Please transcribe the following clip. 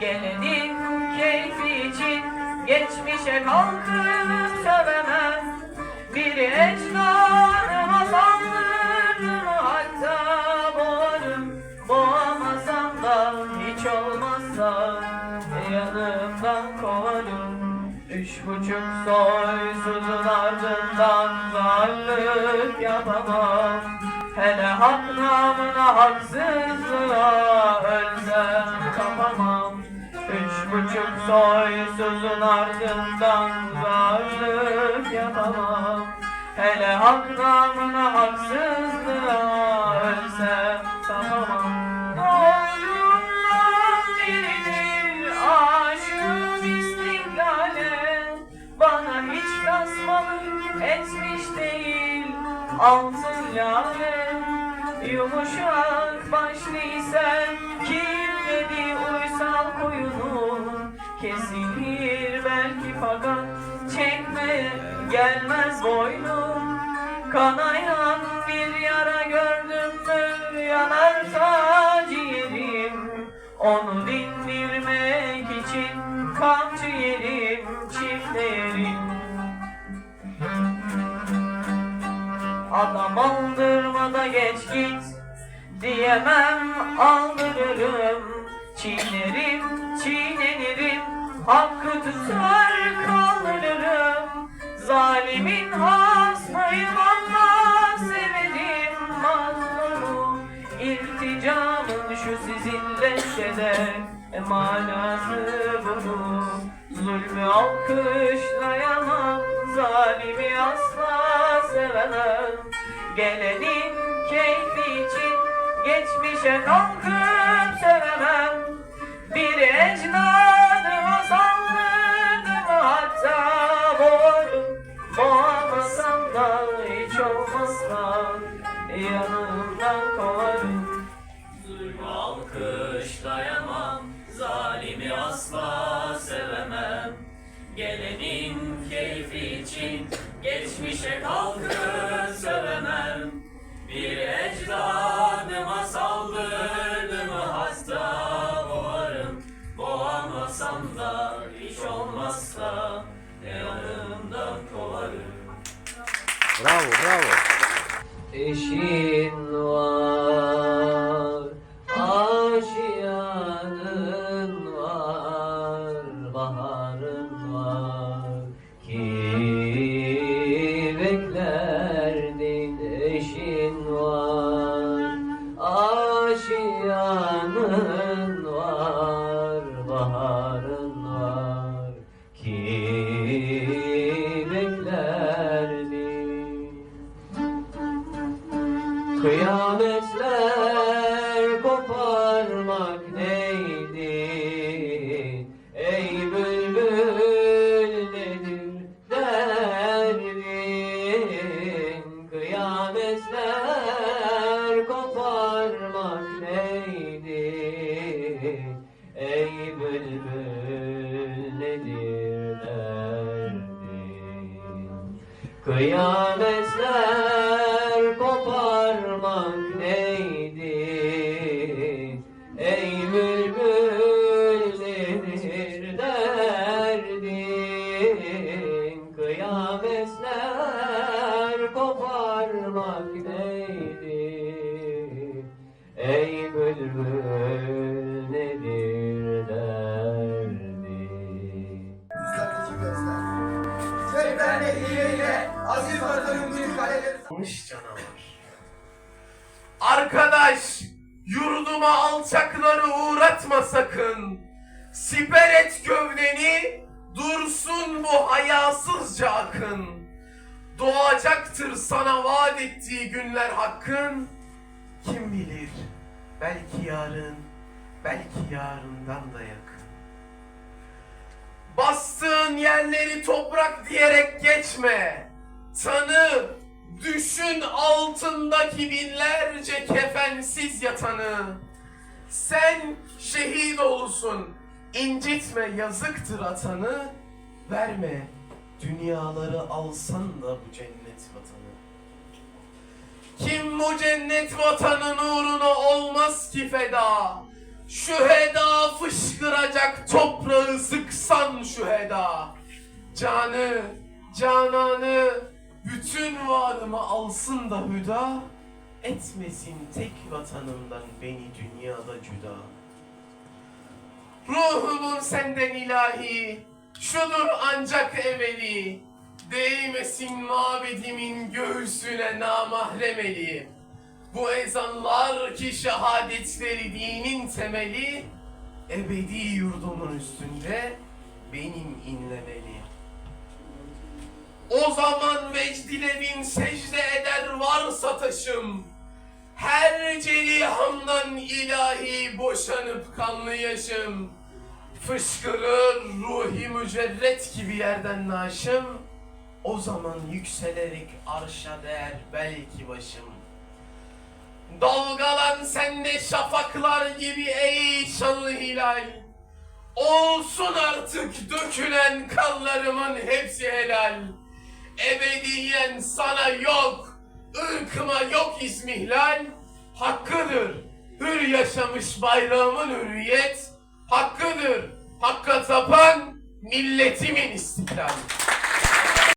Gelenin keyfi için geçmişe kalkıp sövemem Biri ecdanıma saldırır hatta boğarım. Boğamasam da hiç olmazsa yanımdan kovarım. Üç buçuk soysuzun ardından varlık yapamam Hele hak namına haksızlığa ölsem kapamam. Üç buçuk soysuzun ardından varlık yapamam. Hele hak namına haksızlığa ölsem kapamam. Boynumdan biridir aşığım istiklale Bana hiç rasmalık etmiş değil. Altın lale Yumuşak başlıysa kirledi uysal koyunu Kesilir belki fakat çekme gelmez boynum. Kanayan bir yara gördüm mü yanarsa ciğerim Onu dindirmek için kamçı yerim Adam aldırmada geç git Diyemem aldırırım Çiğnerim çiğnenirim Hakkı tutar kaldırırım. Zalimin hastayım ama Severim mazlumu İlticamın şu sizinle şede Manası bunu Zulmü alkışlayamam Zalimi asla sevemem Gelenin keyfi için Geçmişe kalkıp sevemem Bir ecdadıma saldırdım hatta boğarım Boğamasam da hiç olmazsa Yanımdan kovarım Zulmü alkışlayamam, zalimi asla sevemem. Gelenin keyfi için geçmişe kalkıp legal. Neydi? Ey bülbül derdin? Kıyametler koparmak neydi? Ey bülbül nedir derdin? Kıyametler koparmak neydi? Ey bülbül nedir gözler. Sevdenle hileyle aziz kaleleri Mış canavar. Arkadaş, yurduma alçakları uğratma sakın. Siper et gövdeni, dursun bu hayasızca akın. Doğacaktır sana vaat ettiği günler hakkın. Kim bilir, belki yarın, belki yarından da yakın. Bastığın yerleri toprak diyerek geçme. Tanı, düşün altındaki binlerce kefensiz yatanı. Sen şehit olsun, incitme yazıktır atanı. Verme, dünyaları alsan da bu cennet vatanı. Kim bu cennet vatanın uğruna olmaz ki feda? Şu heda fışkı ancak toprağı sıksan şu heda. Canı, cananı, bütün varımı alsın da hüda. Etmesin tek vatanımdan beni dünyada cüda. Ruhumun senden ilahi, şudur ancak emeli. Değmesin mabedimin göğsüne namahremeli. Bu ezanlar ki şehadetleri dinin temeli, ebedi yurdumun üstünde benim inlemeli. O zaman vecdine bin secde eder varsa taşım, her celihamdan ilahi boşanıp kanlı yaşım, fışkırır ruhi mücerret gibi yerden naşım, o zaman yükselerek arşa değer belki başım. Dalgalan sende şafaklar gibi ey şanlı hilal. Olsun artık dökülen kanlarımın hepsi helal. Ebediyen sana yok, ırkıma yok ismihlal. Hakkıdır, hür yaşamış bayrağımın hürriyet. Hakkıdır, hakka tapan milletimin istiklal.